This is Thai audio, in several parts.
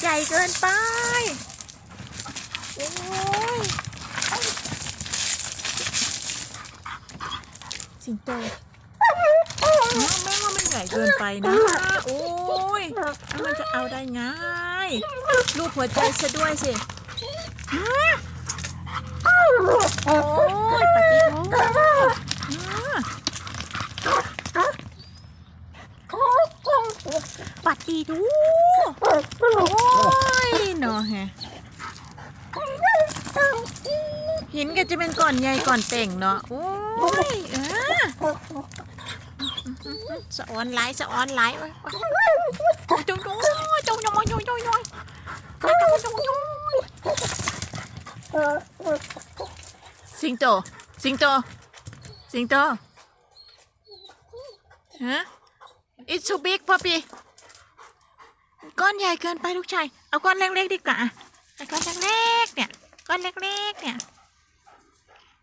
ใหญ่เกินไป โอ้ย สิงโตน้องแม่ว่ามันใหญ่เกินไปนะ โอ้ยแล้วมันจะเอาได้ไงรูปหัวใจซะด้วยสิโอ้ยปฏิโทปฏิทู แฮะหินก็จะเป็นก่อนใหญ่ก่อนเต่งเนาะโอ้ยเออสะออนไหลสะออนไหลไว้โอ้ยจงจงจงจงจงจงจงจงจงจงสิงโต สิงโต สิงโตฮะ it's too big puppy ก้อนใหญ่เกินไปลูกชาย เอาก้อนเล็กๆดีกว่าเอาก้อนเล็กๆเนี่ย ก้อนเล็กๆเนี่ย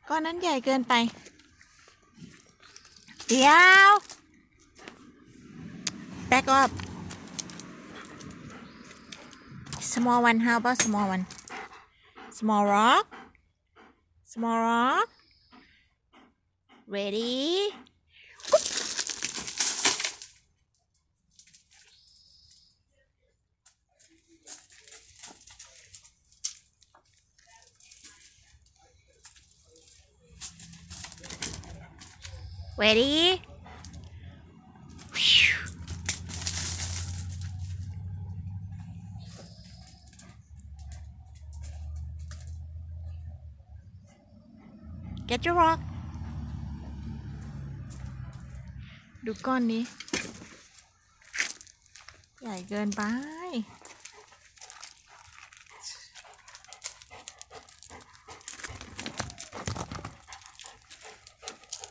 ก้อนนั้นใหญ่เกินไป เดี๋ยว back up small one how about small one small rock small rock ready ready get your rock ดูก้อนนี้ ใหญ่เกินไป